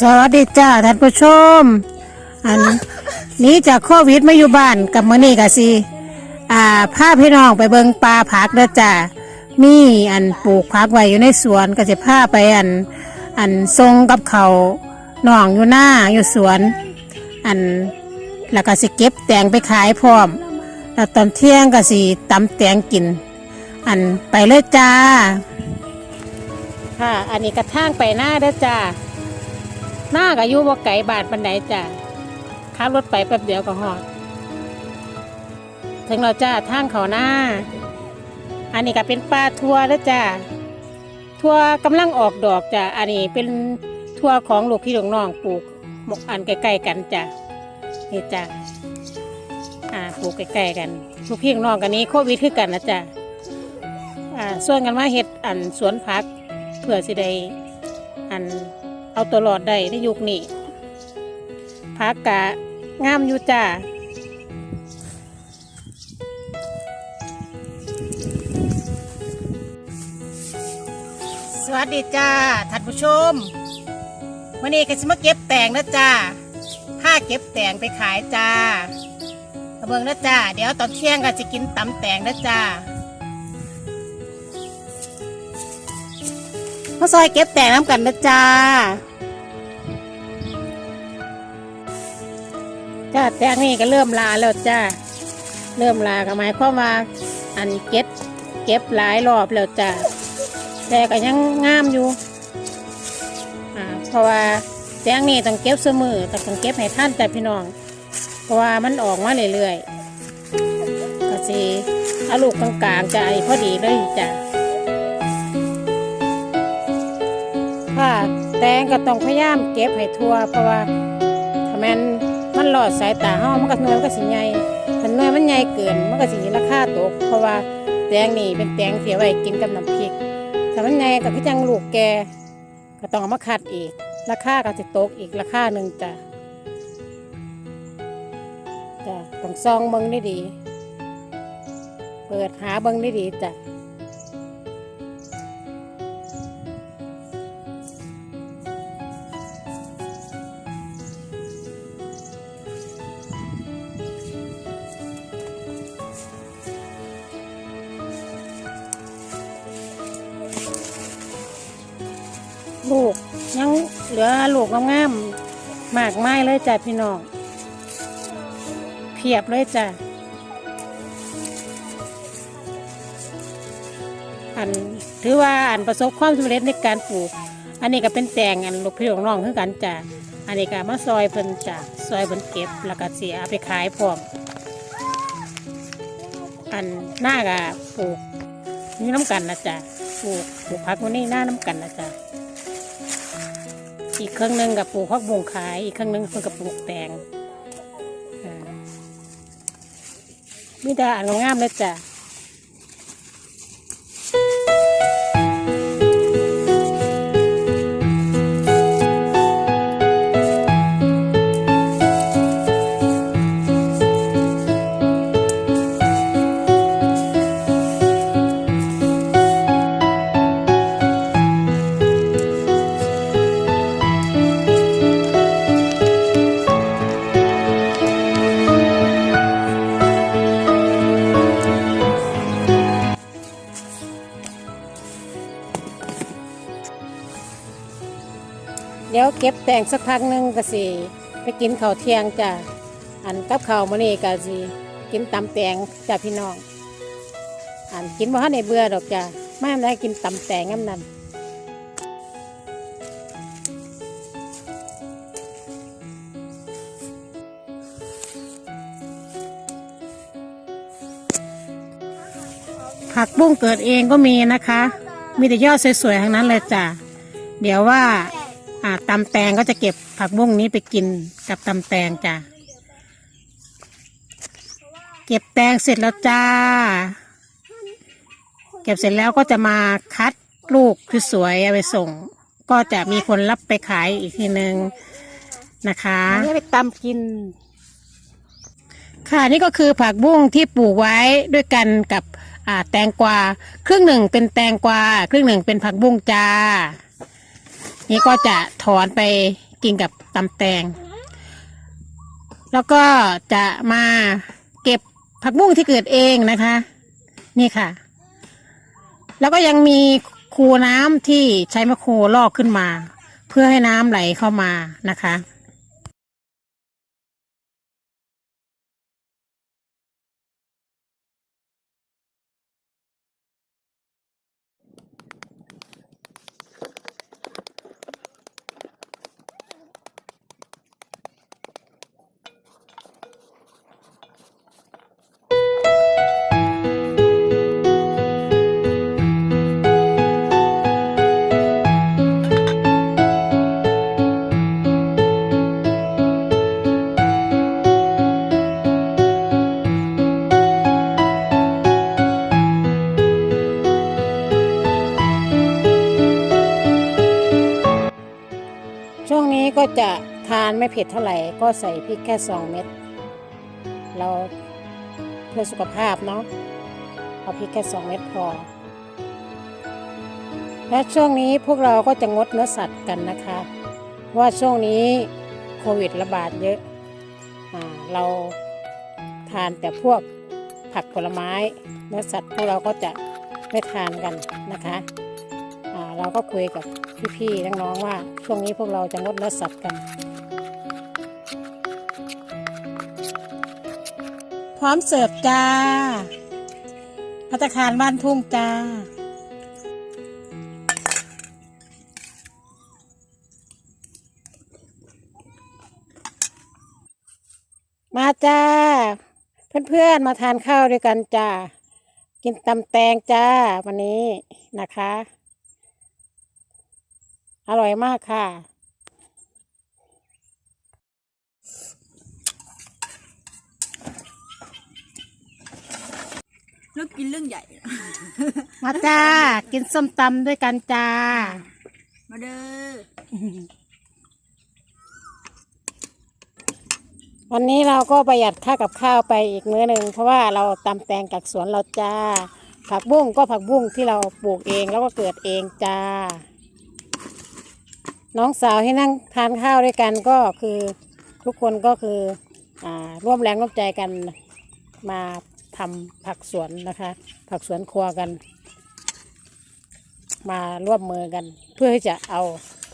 สวัสดีจ้าท่านผู้ชม อันนี้จากโควิดมาอยู่บ้านกับมื้อนี้ก็สิอ่าพาพี่น้องไปเบิงปลาผักเด้อจ้ามีอันปลูกผักไว้อยู่ในสวนก็จะพาไปอันอันทรงกับเขาน้องอยู่หน้าอยู่สวน อันแล้วก็สิเก็บแตงไปขายพร้อม แล้วตอนเที่ยงก็สิตำแตงกิน อันไปเลยจ้าค่ะ อันนี้กระทางไปหน้าเด้อจ้า หน้าก็อยู่บ่ไก่บาทปันไดจ้ะขับรถไปแป๊บเดียวก็หอด ถึงเราจ้าทางเขาหน้า อันนี้ก็เป็นปลาทัวแล้วจ้าทัวกำลังออกดอกจ้ะอันนี้เป็นทัวของลูกพี่ลูกน้องปลูกหมกอันใกล้ๆกันจ้ะนี่จ้ะอ่าปลูกใกล้ๆกันลูกพี่ลูกน้องกันนี้โควิดคือกันนะจ้ะอ่าส่วนกันมาเฮ็ดอันสวนผักเพื่อสิได้อัน เอาตัวรอดได้ในยุคนี้พักกะงามอยู่จ้าสวัสดีจ้าท่านผู้ชมวันนี้ก็จะมาเก็บแตงนะจ้าผ้าเก็บแตงไปขายจ้าเบิ่งนะจ้าเดี๋ยวตอนเที่ยงก็จะกินตำแตงนะจ้า มาซอยเก็บแต่งน้ำกันนะจ้าจ้าแตงนี่ก็เริ่มลาแล้วจ้าเริ่มลาก็หมายความว่าอันเก็บเก็บหลายรอบแล้วจ้าแต่ก็ยังงามอยู่อ่าเพราะว่าแตงนี่ต้องเก็บเสมอต้องเก็บให้ท่านแต่พี่น้อง เพราะว่ามันออกมาเรื่อยๆก็สิอาลูกกลางๆจะไอพอดีเลยจ้ะ ค่ะ แตงก็ต้องพยายามเก็บให้ทั่ว เพราะว่าถ้าแมันมันหลอดสายตาเฮามันก็หน่วยมันก็สิใหญ่ถ้าหน่วยมันใหญ่เกิน มันก็สิราคาตก เพราะว่าแตงนี่เป็นแตงเสียไว้กินกับน้ำพริกถ้ามันใหญ่ก็คือจังลูกแกก็ต้องเอามาคัดอีก ราคาก็สิตกอีกราคาหนึ่งจ้ะจ้ะต้องซองเบิ้งได้ดีเปิดหาเบิ้งได้ดีจ้ะ ลูกยังเหลือลูกงามๆมากไม้เลยจ้ะพี่น้องเพียบเลยจ้ะอันถือว่าอันประสบความสำเร็จในการปลูก อันนี้ก็เป็นแตงอันลูกพี่ลูกน้องคือกันจ้ะอันนี้ก็มาซอยเพิ่นจ้ะซอยเพิ่นเก็บแล้วก็เสียเอาไปขายพร้อมอันหน้าก็ปลูกนี่น้ำกันนะจ้ะปลูกปลูกผักวันนี้หน้าน้ำกันนะจ้ะ อีกเครื่องหนึงกับปลูกพักบุงขายอีกเครื่องหนึงเพิ่นกับปลูกแตงอ่ามีแต่อันงามๆเลยจ้ะ เดี๋ยวเก็บแต่งสักพักหนึงก็สิไปกินข้าวเที่ยงจ้ะอันกับข้าวมื้อนี้ก็สิกินตำแตงจ้ะพี่น้อง อันกินบ่ทันได้เบื่อดอกจ้ะไม่ได้กินตำแตงงั้นนั่นผักบุ้งเกิดเองก็มีนะคะ มีแต่ยอดสวยๆทั้งนั้นเลยจ้ะ เดี๋ยวว่า อ่าตำแตงก็จะเก็บผักบุ้งนี้ไปกินกับตำแตงจ้ะ เก็บแตงเสร็จแล้วจ้า เก็บเสร็จแล้วก็จะมาคัดลูกที่สวยเอาไปส่ง ก็จะมีคนรับไปขายอีกทีนึงนะคะนี่ไปตำกิน ค่ะนี่ก็คือผักบุ้งที่ปลูกไว้ด้วยกันกับอ่าแตงกวา ครึ่งหนึ่งเป็นแตงกวา ครึ่งหนึ่งเป็นผักบุ้งจ้า นี่ก็จะถอนไปกินกับตำแตง แล้วก็จะมาเก็บผักบุ้งที่เกิดเองนะคะ นี่ค่ะ แล้วก็ยังมีคูน้ำที่ใช้มะโครลอกขึ้นมา เพื่อให้น้ำไหลเข้ามานะคะ ก็จะทานไม่เผ็ดเท่าไหร่ ก็ใส่พริกแค่สองเม็ด เราเพื่อสุขภาพเนาะเอาพริกแค่สองเม็ดพอ และช่วงนี้พวกเราก็จะงดเนื้อสัตว์กันนะคะ ว่าช่วงนี้โควิดระบาดเยอะอ่าเราทานแต่พวกผักผลไม้ เนื้อสัตว์พวกเราก็จะไม่ทานกันนะคะ เราก็คุยกับพี่ๆน้องๆว่า ช่วงนี้พวกเราจะงดเนื้อสัตว์กัน พร้อมเสิร์ฟจ้าพัตตาคารบ้านทุ่งจ้ามาจ้า เพื่อนๆมาทานข้าวด้วยกันจ้า กินตำแตงจ้า วันนี้นะคะ อร่อยมากค่ะ เรื่องกินเรื่องใหญ่ มาจ้า กินส้มตำด้วยกันจ้า มาเด้อ วันนี้เราก็ประหยัดค่ากับข้าวไปอีกมื้อหนึ่งเพราะว่าเราตำแตงจากสวนเราจ้า ผักบุ้งก็ผักบุ้งที่เราปลูกเองแล้วก็เกิดเองจ้า น้องสาวที่นั่งทานข้าวด้วยกันก็คือทุกคนก็คืออร่วมแรงร่วมใจกันมาทำผักสวนนะคะ ผักสวนครัวกัน มาร่วมมือกัน เพื่อที่จะเอา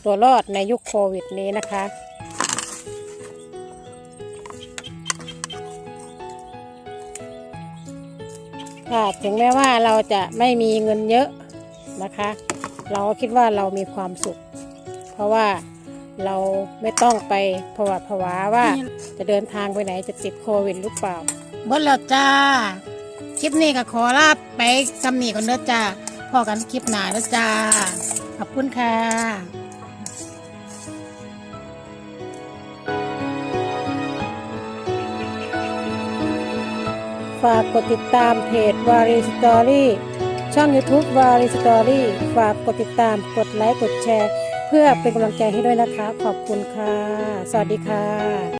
ตัวรอดในยุคโควิดนี้นะคะค่ะถึงแม้ว่าเราจะไม่มีเงินเยอะนะคะ เราก็คิดว่าเรามีความสุข เพราะว่าเราไม่ต้องไปผวาผวาว่า จะเดินทางไปไหนจะติดโควิดหรือเปล่าเบิ้ลแล้วจ้า คลิปนี้ก็ขอลาไปซ้ำนี่ก่อนเด้อจ้าพอกันคลิปหน้าแล้วจ้า ขอบคุณค่ะฝากกดติดตามเพจวารีสตอรี่ช่อง YouTube วารีสตอรี่ฝากกดติดตามกดไลค์กดแชร์ เพื่อเป็นกำลังใจให้ด้วยนะคะ ขอบคุณค่ะ สวัสดีค่ะ